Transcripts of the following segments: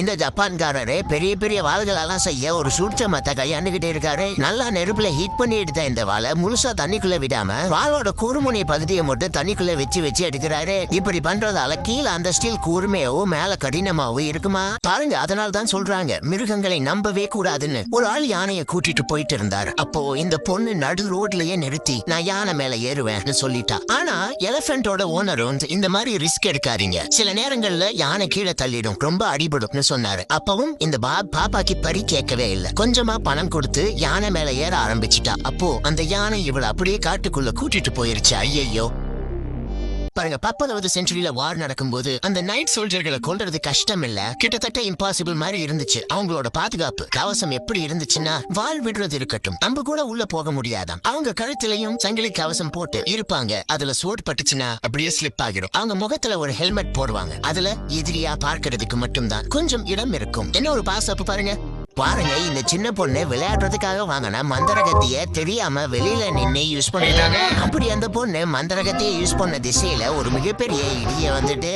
இந்த ஜப்பான்காரரு பெரிய பெரிய வாள்கள் எல்லாம் செய்ய ஒரு சூட்சமத்தை கையாண்டுகிட்டே இருக்காரு. நல்லா நெருப்புல ஹீட் பண்ணி எடுத்த இந்த வாழை முழுசா தண்ணிக்குள்ள விடாம வாளோட கூர்முனை பகுதியை மட்டும் தண்ணிக்குள்ள வச்சு வச்சு எடுக்கிறாரு. இப்படி பண்றதால கீழே அந்த ஸ்டீல் கூர்மையாவோ மேல கடினமாவோ இருக்குமா? பாருங்க அதனால தான் சொல்றாங்க மிருகங்களை நம்பவே கூடாதுன்னு. ஒரு ஆள் யானையை கூட்டிட்டு போயிட்டு இருந்தார். அப்போ இந்த பொண்ணு நடு ரோட்லயே நிறுத்தி நான் யானை மேல ஏறுவேன் சொல்லிட்டா. ஆனா எலபென்டோட ஓனரும் இந்த மாதிரி ரிஸ்க் எடுக்காதீங்க. சில நேரங்கள்ல யானை கீழே தள்ளிடும் ரொம்ப அடிபடும். சொன்னாரு. அப்பவும் இந்த பா பாப்பாக்கு பறி கேட்கவே இல்ல. கொஞ்சமா பணம் கொடுத்து யானை மேல ஏற ஆரம்பிச்சிட்டா. அப்போ அந்த யானை இவளை அப்படியே காட்டுக்குள்ள கூட்டிட்டு போயிருச்சு. ஐயையோ. பாருங்க பத்தொன்பது செஞ்சுரியில வார் நடக்கும்போது அந்த நைட் சோல்ஜர்களை கொல்றது கஷ்டம் இல்ல கிட்டத்தட்ட இம்பாசிபிள் மாதிரி இருந்துச்சு. அவங்களோட பாதுகாப்பு கவசம் எப்படி இருந்துச்சுன்னா வால் விடுறது இருக்கட்டும். நம்ம கூட உள்ள போக முடியாதாம். அவங்க கழுத்திலையும் சங்கிலி கவசம் போட்டு இருப்பாங்க. அதுல சோட் பட்டுச்சுன்னா அப்படியே ஸ்லிப் ஆகிடும் அவங்க முகத்துல ஒரு ஹெல்மெட் போடுவாங்க. அதுல எதிரியா பார்க்கறதுக்கு மட்டும்தான். கொஞ்சம் இடம் இருக்கும். என்ன ஒரு பாஸ் பாசப்பு பாருங்க. பாருங்க இந்த சின்ன பொண்ணு விளையாடுறதுக்காக வாங்கின மந்திரகத்திய தெரியாம வெளியில நின்று யூஸ் பண்ணிட்டாங்க. அப்படி அந்த பொண்ணு மந்திரகத்தையே யூஸ் பண்ண திசையில ஒரு மிகப்பெரிய இடிய வந்துட்டு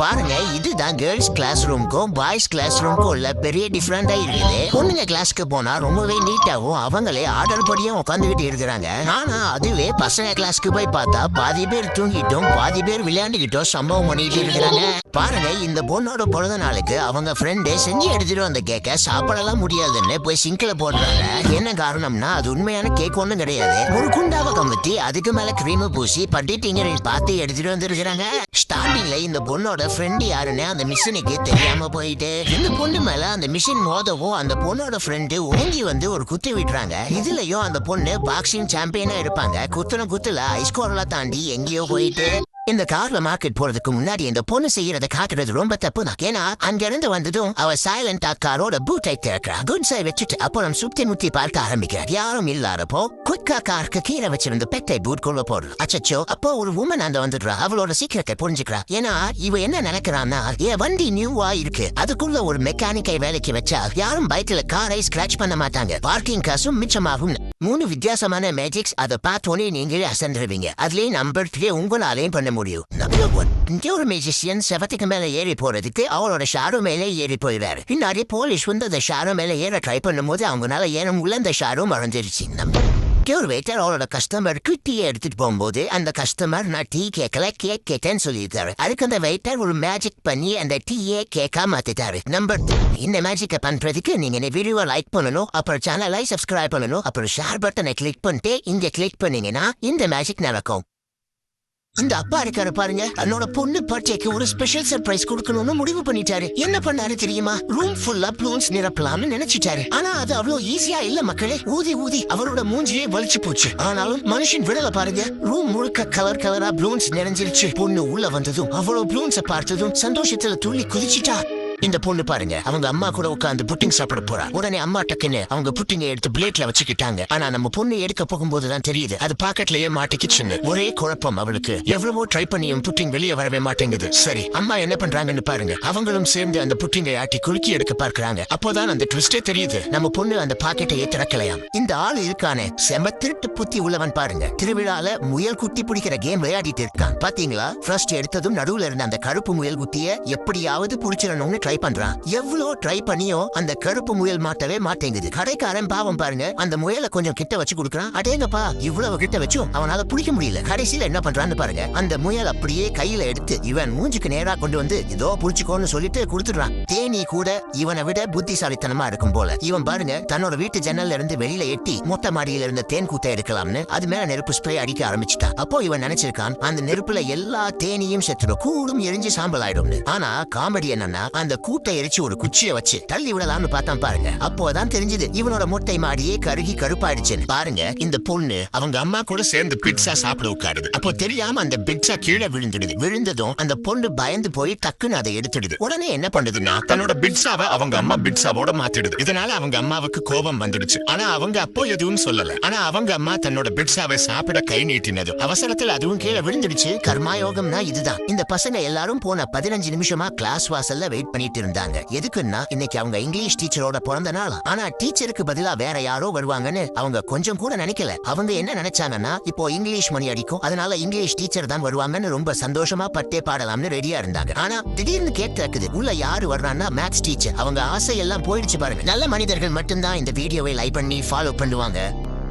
பாருங்க இதுதான் கேர்ள்ஸ் கிளாஸ் ரூம்க்கும் பாய்ஸ் கிளாஸ் ரூம்க்கும் உள்ள பெரிய டிஃபரெண்டா இருக்குது. பொண்ணுங்க கிளாஸ்க்கு போனா ரொம்பவே நீட்டாவும் அவங்களே ஆர்டர் படியும் உட்காந்துக்கிட்டு இருக்கிறாங்க. ஆனா அதுவே பசங்க கிளாஸ்க்கு போய் பார்த்தா பாதி பேர் தூங்கிட்டும் பாதி பேர் விளையாண்டுகிட்டும் சம்பவம் பண்ணிட்டு இருக்கிறாங்க. பாருங்க இந்த பொண்ணோட பிறந்த நாளுக்கு அவங்க ஃப்ரெண்டு செஞ்சு எடுத்துட்டு வந்த கேக்க சாப்பிடலாம் முடியாதுன்னு போய் சிங்க்ல போடுறாங்க. என்ன காரணம்னா அது உண்மையான கேக் ஒண்ணும் கிடையாது. ஒரு குண்டாவை கமுத்தி அதுக்கு மேல கிரீம் பூசி பட்டிட்டிங்க பார்த்து எடுத்துட்டு வந்திருக்கிறாங்க. ஸ்டார்டிங்ல இந்த பொண்ணோட ஃப்ரெண்ட் யாருன்னு அந்த மிஷினுக்கு தெரியாம போயிட்டு இந்த பொண்ணு மேல அந்த மிஷின் மோதவும் அந்த பொண்ணோட ஃப்ரெண்டு ஓங்கி வந்து ஒரு குத்து விட்டுறாங்க. இதுலயும் அந்த பொண்ணு பாக்ஸிங் சாம்பியனா இருப்பாங்க. குத்துன குத்துல ஐஸ்கோரெல்லாம் தாண்டி எங்கேயோ போயிட்டு இந்த கார்ல மார்க்கெட் போறதுக்கு முன்னாடி இந்த பொண்ணு செய்யறத காட்டுறது ரொம்ப தப்பு ஏன்னா அங்க இருந்து வந்ததும் அவ சைலண்டா காரோட பூட்டை திறக்கிறா. குட்ஸை வச்சுட்டு அப்புறம் சுத்தி முத்தி பார்க்க ஆரம்பிக்கிறார். யாரும் இல்லாதப்போ குயிக்கா காருக்கு கீழே வச்சிருந்த பெட்டை பூட் கொள்ள போடுறோம் அச்சச்சோ அப்போ ஒரு உமன் அந்த வந்துடுறா. அவளோட சீக்கிரத்தை புரிஞ்சுக்கிறா. ஏன்னா இவ என்ன நினைக்கிறான்னா என் வண்டி நியூவா இருக்கு. அதுக்குள்ள ஒரு மெக்கானிக்கை வேலைக்கு வச்சா யாரும் பைக்ல காரை ஸ்கிராச் பண்ண மாட்டாங்க. பார்க்கிங் காசும் மிச்சமாகும் மூணு வித்தியாசமான மேஜிக்ஸ் அதை பார்த்தோன்னே நீங்களே அசந்துருவீங்க. அதுலயே நம்பர் த்ரீ உங்களாலையும் பண்ண முடியும். நம்பர் ஒன் இங்கே ஒரு மேஜிஷியன் செவத்துக்கு மேல ஏறி போறதுக்கு அவரோட ஷாரு மேலே ஏறி போயிடுறாரு பின்னாடி போலீஸ் வந்து அந்த ஷாரு மேல ஏற ட்ரை பண்ணும்போது அவங்களால ஏற உள்ள அந்த ஷாரும் மறைஞ்சிருச்சு. நம்பர் இங்கே வெயிட்டர் அவரோட கஸ்டமருக்கு டீ எடுத்துட்டு போகும்போது அந்த கஸ்டமர் நான் டீ கேட்கல கேக் கேட்டேன்னு சொல்லியிருக்காரு அதுக்கு அந்த வெயிட்டர் ஒரு மேஜிக் பண்ணி அந்த டீயே கேக்கா மாத்திட்டாரு நம்பர் இந்த மேஜிக்கை பண்றதுக்கு நீங்க இந்த வீடியோவை லைக் பண்ணணும் அப்புறம் சேனலை சப்ஸ்கிரைப் பண்ணணும் அப்புறம் ஷேர் பட்டனை கிளிக் பண்ணிட்டு இங்க கிளிக் பண்ணீங்கன்னா இந்த மேஜிக் நடக்கும் இந்த அப்பா இருக்காரு பாருங்க. என்னோட பொண்ணு பர்த்டேக்கு ஒரு ஸ்பெஷல் சர்ப்ரைஸ் கொடுக்கணும்னு முடிவு பண்ணிட்டாரு. என்ன பண்ணாரு தெரியுமா? ரூம் ஃபுல்லா ப்ளூன்ஸ் நிரப்பலாம்னு நினைச்சிட்டாரு. ஆனா அது அவ்வளவு ஈஸியா இல்ல மக்களே. ஊதி ஊதி அவரோட மூஞ்சியே வலிச்சு போச்சு. ஆனாலும் மனுஷன் விடல பாருங்க. ரூம் முழுக்க கலர் கலரா ப்ளூன்ஸ் நிறைஞ்சிருச்சு. பொண்ணு உள்ள வந்ததும் அவ்வளவு ப்ளூன்ஸ பார்த்ததும் சந்தோஷத்துல துள்ளி குதிச்சிட்டா. இந்த பொண்ணு பாருங்க அவங்க அம்மா கூட உட்காந்து புட்டிங் சாப்பிட போறா. உடனே அம்மா டக்குன்னு அவங்க புட்டிங்க எடுத்து பிளேட்ல வச்சுக்கிட்டாங்க. ஆனா நம்ம பொண்ணு எடுக்க போகும்போது தான் தெரியுது. அது பாக்கெட்லயே மாட்டிக்கிச்சுன்னு ஒரே குழப்பம் அவளுக்கு. எவ்வளவோ ட்ரை பண்ணியும் புட்டிங் வெளியே வரவே மாட்டேங்குது. சரி அம்மா என்ன பண்றாங்கன்னு பாருங்க. அவங்களும் சேர்ந்து அந்த புட்டிங்கை ஆட்டி குலுக்கி எடுக்க பார்க்கிறாங்க. அப்போதான் அந்த ட்விஸ்டே தெரியுது. நம்ம பொண்ணு அந்த பாக்கெட்டையே திறக்கலையாம். இந்த ஆள் இருக்கானே. செம திருட்டு புத்தி உள்ளவன் பாருங்க. திருவிழால முயல் குட்டி பிடிக்கிற கேம் விளையாடிட்டு இருக்கான். பாத்தீங்களா? ஃபர்ஸ்ட் எடுத்ததும் நடுவுல இருந்த அந்த கருப்பு முயல் குட்டிய எப்படியாவது புடிச்சிடணும்னு ட்ரை பண்றான். எவ்வளவு ட்ரை பண்ணியும் அந்த கருப்பு முயல் மாட்டவே மாட்டேங்குது. கடைக்காரன் பாவம் பாருங்க அந்த முயலை கொஞ்சம் கிட்ட வச்சு கொடுக்குறான். அடேங்கப்பா இவ்வளவு கிட்ட வச்சும் அவனால பிடிக்க முடியல. கடைசியில என்ன பண்றான்னு பாருங்க அந்த முயல் அப்படியே கையில எடுத்து இவன் மூஞ்சுக்கு நேரா கொண்டு வந்து இதோ புடிச்சுக்கோன்னு சொல்லிட்டு கொடுத்துடுறான். தேனி கூட இவனை விட புத்திசாலித்தனமா இருக்கும் போல. இவன் பாருங்க தன்னோட வீட்டு ஜன்னல்ல இருந்து வெளியில எட்டி மொத்த மாடியில இருந்த தேன் கூத்த எடுக்கலாம்னு அது மேல நெருப்பு ஸ்ப்ரே அடிக்க ஆரம்பிச்சுட்டான் அப்போ இவன் நினைச்சிருக்கான் அந்த நெருப்புல எல்லா தேனியும் செத்துடும் கூடும் எரிஞ்சு சாம்பல் ஆயிடும்னு. ஆனா காமெடி என்னன்னா அந்த கூட்டை எரிச்சு ஒரு குச்சியை வச்சு தள்ளி விடலாம்னு பார்த்தான் பாருங்க. அப்போதான் தெரிஞ்சது இவனோட மொட்டை மாடியே கருகி கருப்பாயிடுச்சுன்னு. பாருங்க இந்த பொண்ணு அவங்க அம்மா கூட சேர்ந்து பிட்சா சாப்பிட உட்காருது. அப்போ தெரியாம அந்த பிட்சா கீழே விழுந்துடுது. விழுந்ததும் அந்த பொண்ணு பயந்து போய் டக்குன்னு அதை எடுத்துடுது. உடனே என்ன பண்ணுதுன்னா தன்னோட பிட்சாவை அவங்க அம்மா பிட்சாவோட மாத்திடுது. இதனால அவங்க அம்மாவுக்கு கோபம் வந்துடுச்சு. ஆனா அவங்க அப்போ எதுவும் சொல்லல. ஆனா அவங்க அம்மா தன்னோட பிட்சாவை சாப்பிட கை நீட்டினது அவசரத்துல அதுவும் கீழே விழுந்துடுச்சு. கர்மாயோகம்னா இதுதான். இந்த பசங்க எல்லாரும் போன பதினஞ்சு நிமிஷமா கிளாஸ் வாசல்ல வெயிட் பண்ணி பண்ணிட்டு இருந்தாங்க. எதுக்குன்னா இன்னைக்கு அவங்க இங்கிலீஷ் டீச்சரோட பிறந்த நாள். ஆனா டீச்சருக்கு பதிலா வேற யாரோ வருவாங்கன்னு அவங்க கொஞ்சம் கூட நினைக்கல. அவங்க என்ன நினைச்சாங்கன்னா இப்போ இங்கிலீஷ் மணி அடிக்கும். அதனால இங்கிலீஷ் டீச்சர் தான் வருவாங்கன்னு ரொம்ப சந்தோஷமா பட்டே பாடலாம்னு ரெடியா இருந்தாங்க. ஆனா திடீர்னு கேக் உள்ள யாரு வர்றான்னா மேத்ஸ் டீச்சர் அவங்க ஆசை எல்லாம் போயிடுச்சு பாருங்க. நல்ல மனிதர்கள் மட்டும்தான் இந்த வீடியோவை லைக் பண்ணி ஃபாலோ பண்ணுவாங்க.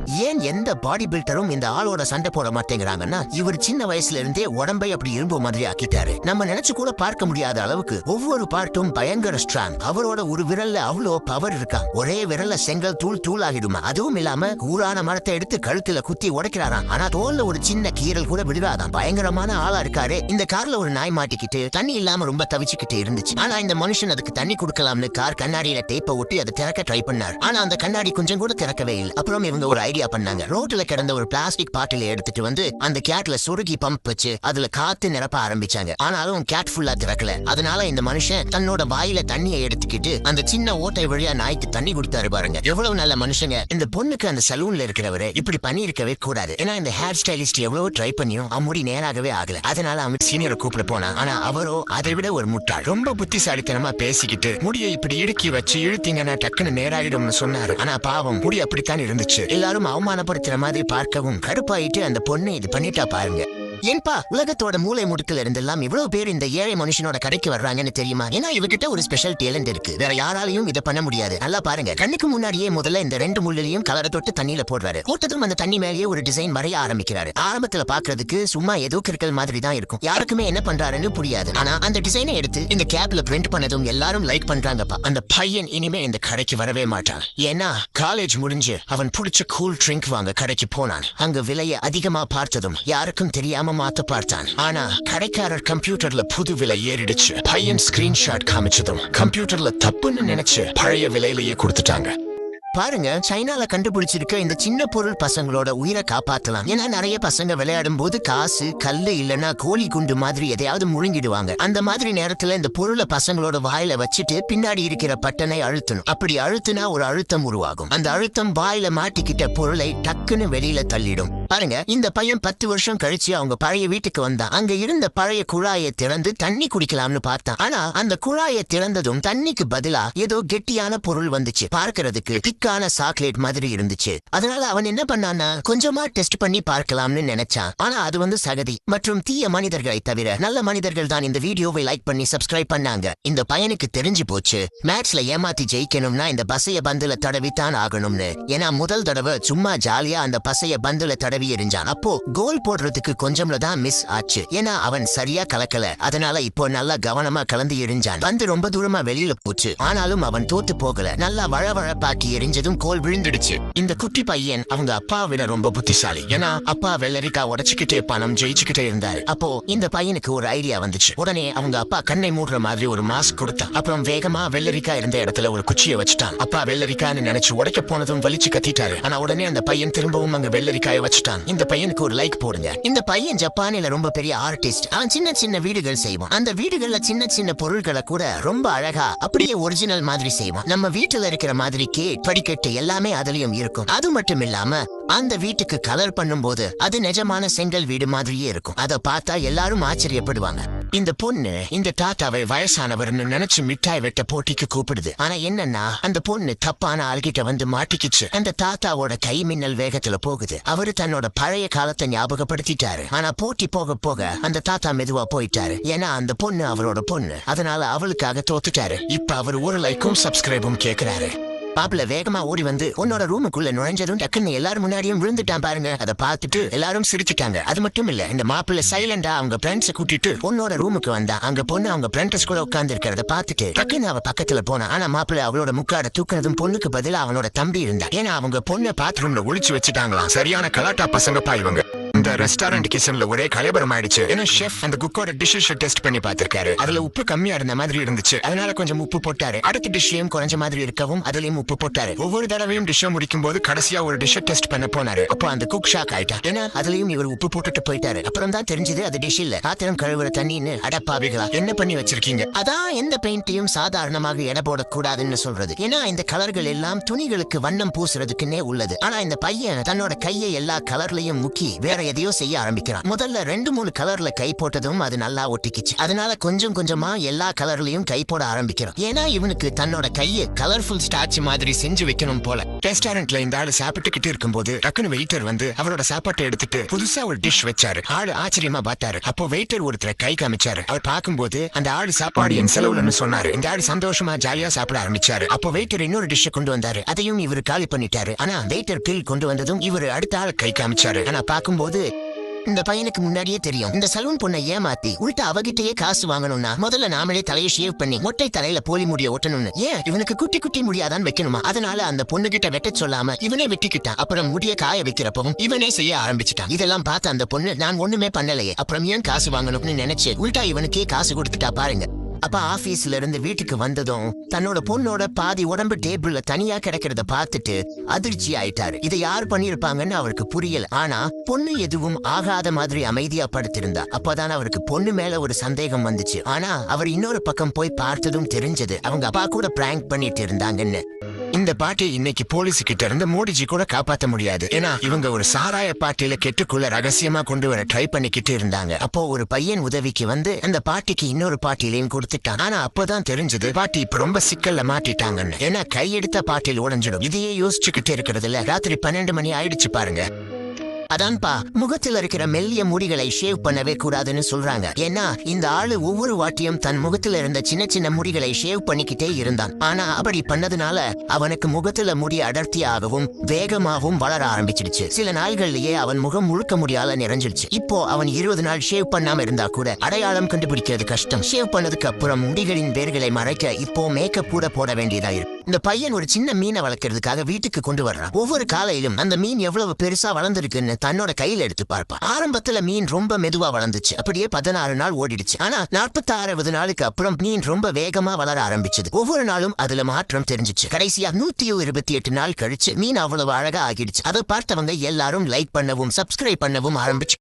ஏன் எந்த பாடி பில்டரும் இந்த ஆளோட சண்டை போட மாட்டேங்கிறாங்கன்னா இவர் சின்ன வயசுல இருந்தே உடம்பை அப்படி இரும்பு மாதிரி ஆக்கிட்டாரு. நம்ம நினைச்சு கூட பார்க்க முடியாத அளவுக்கு ஒவ்வொரு பார்ட்டும் பயங்கர ஸ்ட்ராங் அவரோட ஒரு விரல்ல அவ்வளோ பவர் இருக்கான் ஒரே விரல்ல செங்கல் தூள் தூள் ஆகிடுமா? அதுவும் இல்லாம ஊரான மரத்தை எடுத்து கழுத்துல குத்தி உடைக்கிறாராம். ஆனா தோல்ல ஒரு சின்ன கீறல் கூட விடுவாதான் பயங்கரமான ஆளா இருக்காரு. இந்த கார்ல ஒரு நாய் மாட்டிக்கிட்டு தண்ணி இல்லாம ரொம்ப தவிச்சுக்கிட்டு இருந்துச்சு. ஆனா இந்த மனுஷன் அதுக்கு தண்ணி கொடுக்கலாம்னு கார் கண்ணாடியில டேப்பை ஒட்டி அதை திறக்க ட்ரை பண்ணார். ஆனா அந்த கண்ணாடி கொஞ்சம் கூட திறக்கவே இல்லை. அப்புறம் இவங்க ஒரு ஐடியா பண்ணாங்க. ரோட்ல கிடந்த ஒரு பிளாஸ்டிக் பாட்டில எடுத்துட்டு வந்து அந்த கேட்ல சுருகி பம்ப் வச்சு அதுல காத்து நிரப்ப ஆரம்பிச்சாங்க. ஆனாலும் கேட் ஃபுல்லா திறக்கல. அதனால இந்த மனுஷன் தன்னோட வாயில தண்ணியை எடுத்துக்கிட்டு அந்த சின்ன ஓட்டை வழியா நாய்க்கு தண்ணி கொடுத்தாரு பாருங்க. எவ்வளவு நல்ல மனுஷங்க. இந்த பொண்ணுக்கு அந்த சலூன்ல இருக்கிறவரு இப்படி பண்ணியிருக்கவே கூடாது. ஏன்னா இந்த ஹேர் ஸ்டைலிஸ்ட் எவ்வளவு ட்ரை பண்ணியும் அவன் முடி நேராகவே ஆகல. அதனால அவன் சீனியரை கூப்பிட போனான் ஆனா அவரோ அதை விட ஒரு முட்டாள். ரொம்ப புத்திசாலித்தனமா பேசிக்கிட்டு முடியை இப்படி இடுக்கி வச்சு இழுத்தீங்கன்னா டக்குன்னு நேராயிடும்னு சொன்னாரு. ஆனா பாவம் முடி அப்படித்தான் இருந்துச்சு. எல்லாரும் அவமானப்படுத்துற மாதிரி பார்க்கவும் கருப்பாயிட்டு அந்த பொண்ணு இது பண்ணிட்டா பாருங்க. ஏன்பா உலகத்தோட மூளை முடுக்கல இருந்தெல்லாம் இவ்வளவு பேர் இந்த ஏழை மனுஷனோட கடைக்கு வர்றாங்கன்னு தெரியுமா? ஏன்னா இவகிட்ட ஒரு ஸ்பெஷல் டேலண்ட் இருக்கு. வேற யாராலையும் இதை பண்ண முடியாது. நல்லா பாருங்க. கண்ணுக்கு முன்னாடியே முதல்ல இந்த ரெண்டு முள்ளிலையும் கலரை தொட்டு தண்ணியில போடுறாரு. போட்டதும் அந்த தண்ணி மேலேயே ஒரு டிசைன் வரைய ஆரம்பிக்கிறாரு. ஆரம்பத்துல பாக்குறதுக்கு சும்மா ஏதோ கிறுக்கல் மாதிரி தான் இருக்கும். யாருக்குமே என்ன பண்றாருன்னு புரியாது. ஆனா அந்த டிசைனை எடுத்து இந்த கேப்ல பிரிண்ட் பண்ணதும் எல்லாரும் லைக் பண்றாங்கப்பா. அந்த பையன் இனிமே இந்த கடைக்கு வரவே மாட்டான். ஏன்னா காலேஜ் முடிஞ்சு அவன் பிடிச்ச கூல் ட்ரிங்க் வாங்க கடைக்கு போனான். அங்க விலையை அதிகமா பார்த்ததும் யாருக்கும் தெரியாம மாத்த பார்த்தான் ஆனா கடைக்காரர் கம்ப்யூட்டர்ல புது விலை ஏறிடுச்சு. பையன் ஸ்கிரீன்ஷாட் காமிச்சதும் கம்ப்யூட்டர்ல தப்புன்னு நினைச்சு பழைய விலையிலேயே கொடுத்துட்டாங்க. பாருங்க சைனால கண்டுபிடிச்சிருக்க இந்த சின்ன பொருள் பசங்களோட உயிரை காப்பாத்தலாம். ஏன்னா நிறைய பசங்க விளையாடும் போது காசு கல்லு இல்லனா கோழி குண்டு மாதிரி எதையாவது முழுங்கிடுவாங்க. அந்த மாதிரி நேரத்துல இந்த பொருளை பசங்களோட வாயில வச்சுட்டு பின்னாடி இருக்கிற பட்டனை அழுத்தணும். அப்படி அழுத்தினா ஒரு அழுத்தம் உருவாகும். அந்த அழுத்தம் வாயில மாட்டிக்கிட்ட பொருளை டக்குன்னு வெளியில தள்ளிடும். பாருங்க இந்த பையன் பத்து வருஷம் கழிச்சு அவங்க பழைய வீட்டுக்கு வந்தான். அங்க இருந்த பழைய குழாயை திறந்து தண்ணி குடிக்கலாம்னு பார்த்தான். ஆனா அந்த குழாயை திறந்ததும் தண்ணிக்கு பதிலா ஏதோ கெட்டியான பொருள் வந்துச்சு. பார்க்கறதுக்கு திக்கான சாக்லேட் மாதிரி இருந்துச்சு. அதனால அவன் என்ன பண்ணான்னா கொஞ்சமா டெஸ்ட் பண்ணி பார்க்கலாம்னு நினைச்சான். ஆனா அது வந்து சகதி மற்றும் தீய மனிதர்களை தவிர நல்ல மனிதர்கள் தான் இந்த வீடியோவை லைக் பண்ணி சப்ஸ்கிரைப் பண்ணாங்க. இந்த பையனுக்கு தெரிஞ்சு போச்சு மேட்ச்ல ஏமாத்தி ஜெயிக்கணும்னா இந்த பசைய பந்துல தடவித்தான் ஆகணும்னு. ஏன்னா முதல் தடவை சும்மா ஜாலியா அந்த பசைய பந்துல தடவி எரிஞ்சான். அப்போ கோல் போடுறதுக்கு கொஞ்சம்ல தான் மிஸ் ஆச்சு. ஏன்னா அவன் சரியா கலக்கல. அதனால இப்போ நல்லா கவனமா கலந்து எரிஞ்சான். பந்து ரொம்ப தூரமா வெளியில போச்சு. ஆனாலும் அவன் தோத்து போகல. நல்லா வழவழப்பாக்கி எரிஞ்சதும் கோல் விழுந்துடுச்சு. இந்த குட்டி பையன் அவங்க அப்பாவை விட ரொம்ப புத்திசாலி. ஏன்னா அப்பா வெள்ளரிக்கா உடைச்சுக்கிட்டே பணம் ஜெயிச்சுக்கிட்டே இருந்தாரு. அப்போ இந்த பையனுக்கு ஒரு ஐடியா வந்துச்சு. உடனே அவங்க அப்பா கண்ணை மூடுற மாதிரி ஒரு மாஸ்க் கொடுத்தான். அப்புறம் வேகமா வெள்ளரிக்கா இருந்த இடத்துல ஒரு குச்சியை வச்சுட்டான். அப்பா வெள்ளரிக்கான்னு நினைச்சு உடைக்க போனதும் வலிச்சு கத்திட்டாரு. ஆனா உடனே அந்த பையன் திரும்பவும் அங்க வெள்ளரிக்காயை வச்சுட்டான். இந்த பையனுக்கு ஒரு லைக் போடுங்க. இந்த பையன் ஜப்பானில ரொம்ப பெரிய ஆர்டிஸ்ட் அவன் சின்ன சின்ன வீடுகள் செய்வான். அந்த வீடுகள்ல சின்ன சின்ன பொருட்களை கூட ரொம்ப அழகா அப்படியே ஒரிஜினல் மாதிரி செய்வான். நம்ம வீட்டுல இருக்கிற மாதிரி கேட் படிக்கட்டு எல்லாமே அதுலயும் இருக்கும். அது மட்டும் இல்லாம அந்த வீட்டுக்கு கலர் பண்ணும்போது அது நிஜமான செங்கல் வீடு மாதிரியே இருக்கும். அதை பார்த்தா எல்லாரும் ஆச்சரியப்படுவாங்க. இந்த பொண்ணு இந்த தாத்தாவை வயசானவர்னு நினைச்சு மிட்டாய் வெட்ட போட்டிக்கு கூப்பிடுது. ஆனா என்னன்னா அந்த பொண்ணு தப்பான ஆள்கிட்ட வந்து மாட்டிக்கிச்சு. அந்த தாத்தாவோட கை மின்னல் வேகத்துல போகுது. அவரு தன்னோட பழைய காலத்தை ஞாபகப்படுத்திட்டாரு. ஆனா போட்டி போக போக அந்த தாத்தா மெதுவா போயிட்டாரு. ஏன்னா அந்த பொண்ணு அவரோட பொண்ணு. அதனால அவளுக்காக தோத்துட்டாரு. இப்ப அவர் ஒரு லைக்கும் சப்ஸ்கிரைபும் கேக்குறாரு. பாப்புல வேகமா ஓடி வந்து உன்னோட ரூமுக்குள்ள நுழைஞ்சதும் டக்குன்னு எல்லாரும் முன்னாடியும் விழுந்துட்டான் பாருங்க. அதை பார்த்துட்டு எல்லாரும் சிரிச்சுட்டாங்க. அது மட்டும் இல்ல இந்த மாப்பிள்ள சைலண்டா அவங்க ஃப்ரெண்ட்ஸை கூட்டிட்டு உன்னோட ரூமுக்கு வந்தா அங்க பொண்ணு அவங்க ஃப்ரெண்ட்ஸ் கூட உட்கார்ந்து இருக்கிறத பார்த்துட்டு டக்குன்னு அவ பக்கத்துல போனா ஆனா மாப்பிள்ள அவளோட முக்காட தூக்குனதும் பொண்ணுக்கு பதிலா அவனோட தம்பி இருந்தா ஏன்னா அவங்க பொண்ணை பாத்ரூம்ல ஒழிச்சு வச்சுட்டாங்களாம். சரியான கலாட்டா பசங்கப்பா இவங்க. இந்த ரெஸ்டாரண்ட் கிச்சன்ல ஒரே கலைபரம் ஆயிடுச்சு. ஏன்னா ஷெஃப் அந்த குக்கோட டிஷ்ஷ டெஸ்ட் பண்ணி பார்த்திருக்காரு. அதுல உப்பு கம்மியா இருந்த மாதிரி இருந்துச்சு. அதனால கொஞ்சம் உப்பு போட்டாரு. அடுத்த டிஷ்லயும் குறைஞ்ச மாதிரி இருக்கவும் அதுலயும் உப்பு போட்டாரு. ஒவ்வொரு தடவையும் டிஷ்ஷ முடிக்கும் போது கடைசியா ஒரு டிஷ்ஷ டெஸ்ட் பண்ண போனாரு. அப்போ அந்த குக் ஷாக் ஆயிட்டா. ஏன்னா அதுலயும் இவர் உப்பு போட்டுட்டு போயிட்டாரு. அப்புறம் தான் தெரிஞ்சது அது டிஷ் இல்ல. பாத்திரம் கழுவுற தண்ணின்னு அடப்பாவிகளா என்ன பண்ணி வச்சிருக்கீங்க? அதான் எந்த பெயிண்டையும் சாதாரணமாக எடை போடக்கூடாதுன்னு சொல்றது. ஏன்னா இந்த கலர்கள் எல்லாம் துணிகளுக்கு வண்ணம் பூசுறதுக்குன்னே உள்ளது. ஆனா இந்த பையன் தன்னோட கையை எல்லா கலர்லயும் முக்கி வேற எதையோ செய்ய ஆரம்பிக்கிறான். முதல்ல ரெண்டு மூணு கலர்ல கை போட்டதும் அது நல்லா ஒட்டிக்கிச்சு. அதனால கொஞ்சம் கொஞ்சமா எல்லா கலர்லயும் கை போட ஆரம்பிக்கிறான். ஏன்னா இவனுக்கு தன்னோட கையை கலர்ஃபுல் ஸ்டாச்சு மாதிரி செஞ்சு வைக்கணும் போல. ரெஸ்டாரண்ட்ல இந்த ஆளு சாப்பிட்டுக்கிட்டு இருக்கும்போது டக்குனு வெயிட்டர் வந்து அவரோட சாப்பாட்டை எடுத்துட்டு புதுசா ஒரு டிஷ் வச்சாரு. ஆளு ஆச்சரியமா பார்த்தாரு. அப்போ வெயிட்டர் ஒருத்தரை கை காமிச்சாரு. அவர் பார்க்கும்போது அந்த ஆளு சாப்பாடு என் செலவுலன்னு சொன்னாரு. இந்த ஆளு சந்தோஷமா ஜாலியா சாப்பிட ஆரம்பிச்சாரு. அப்போ வெயிட்டர் இன்னொரு டிஷ் கொண்டு வந்தாரு. அதையும் இவர் காலி பண்ணிட்டாரு. ஆனா வெயிட்டர் பில் கொண்டு வந்ததும் இவர் அடுத்த ஆள் கை காமிச்சாரு. ஆனா பார்க்கும்போது இந்த பையனுக்கு முன்னாடியே தெரியும். இந்த சலூன் பொண்ணை ஏமாத்தி உள்ட்ட அவகிட்டயே காசு வாங்கணும்னா முதல்ல நாமளே தலையை ஷேவ் பண்ணி மொட்டை தலையில போலி முடிய ஒட்டணும்னு. ஏன்? இவனுக்கு குட்டி குட்டி முடியாதான் வைக்கணுமா? அதனால அந்த பொண்ணு கிட்ட வெட்ட சொல்லாம இவனே வெட்டிக்கிட்டான் அப்புறம் முடிய காய வைக்கிறப்பவும் இவனே செய்ய ஆரம்பிச்சிட்டான். இதெல்லாம் பார்த்த அந்த பொண்ணு நான் ஒண்ணுமே பண்ணலையே அப்புறம் ஏன் காசு வாங்கணும்னு நினைச்சு உள்டா இவனுக்கே காசு கொடுத்துட்டா பாருங்க. அப்ப ஆபீஸ்ல இருந்து வீட்டுக்கு வந்ததும் தன்னோட பொண்ணோட பாதி உடம்பு டேபிள்ல தனியா கிடக்கிறத பார்த்துட்டு அதிர்ச்சி ஆயிட்டாரு. இதை யார் பண்ணிருப்பாங்கன்னு அவருக்கு புரியல. ஆனா பொண்ணு எதுவும் ஆகாத மாதிரி அமைதியா படுத்திருந்தா. அப்பதான் அவருக்கு பொண்ணு மேல ஒரு சந்தேகம் வந்துச்சு. ஆனா அவர் இன்னொரு பக்கம் போய் பார்த்ததும் தெரிஞ்சது. அவங்க அப்பா கூட பிராங்க் பண்ணிட்டு இருந்தாங்கன்னு. இந்த பாட்டி இன்னைக்கு போலீஸ் கிட்ட இருந்து மோடிஜி கூட காப்பாத்த முடியாது. ஏன்னா இவங்க ஒரு சாராய பாட்டியில கெட்டுக்குள்ள ரகசியமா கொண்டு வர ட்ரை பண்ணிக்கிட்டு இருந்தாங்க. அப்போ ஒரு பையன் உதவிக்கு வந்து அந்த பாட்டிக்கு இன்னொரு பாட்டிலையும் கொடுத்துட்டான். ஆனா அப்பதான் தெரிஞ்சது பாட்டி இப்ப ரொம்ப சிக்கல்ல மாட்டிட்டாங்கன்னு. ஏன்னா கையெடுத்த பாட்டில் உடைஞ்சிடும். இதையே யோசிச்சுக்கிட்டு இருக்கிறதுல ராத்திரி பன்னெண்டு மணி ஆயிடுச்சு பாருங்க. அதான்பா முகத்துல இருக்கிற மெல்லிய முடிகளை ஷேவ் பண்ணவே கூடாதுன்னு சொல்றாங்க. ஏன்னா இந்த ஆளு ஒவ்வொரு வாட்டியும் தன் முகத்துல இருந்த சின்ன சின்ன முடிகளை ஷேவ் பண்ணிக்கிட்டே இருந்தான். ஆனா அப்படி பண்ணதுனால அவனுக்கு முகத்துல முடி அடர்த்தியாகவும் வேகமாகவும் வளர ஆரம்பிச்சிடுச்சு. சில நாள்கள்லயே அவன் முகம் முழுக்க முடியாத நிறைஞ்சிருச்சு இப்போ அவன் இருபது நாள் ஷேவ் பண்ணாம இருந்தா கூட அடையாளம் கண்டுபிடிக்கிறது கஷ்டம். ஷேவ் பண்ணதுக்கு அப்புறம் முடிகளின் வேர்களை மறைக்க இப்போ மேக்கப் கூட போட வேண்டியதா இருக்கு. இந்த பையன் ஒரு சின்ன மீனை வளர்க்கறதுக்காக வீட்டுக்கு கொண்டு வர்றான். ஒவ்வொரு காலையிலும் அந்த மீன் எவ்வளவு பெருசா வளர்ந்துருக்குன்னு தன்னோட கையில எடுத்து பார்ப்பான். ஆரம்பத்துல மீன் ரொம்ப மெதுவா வளர்ந்துச்சு. அப்படியே பதினாறு நாள் ஓடிடுச்சு. ஆனா நாற்பத்தி நாளுக்கு அப்புறம் மீன் ரொம்ப வேகமா வளர ஆரம்பிச்சது. ஒவ்வொரு நாளும் அதுல மாற்றம் தெரிஞ்சிச்சு. கடைசியா நூத்தி இருபத்தி எட்டு நாள் கழிச்சு மீன் அவ்வளவு அழகா ஆகிடுச்சு. அதை பார்த்தவங்க எல்லாரும் லைக் பண்ணவும் சப்ஸ்கிரைப் பண்ணவும் ஆரம்பிச்சு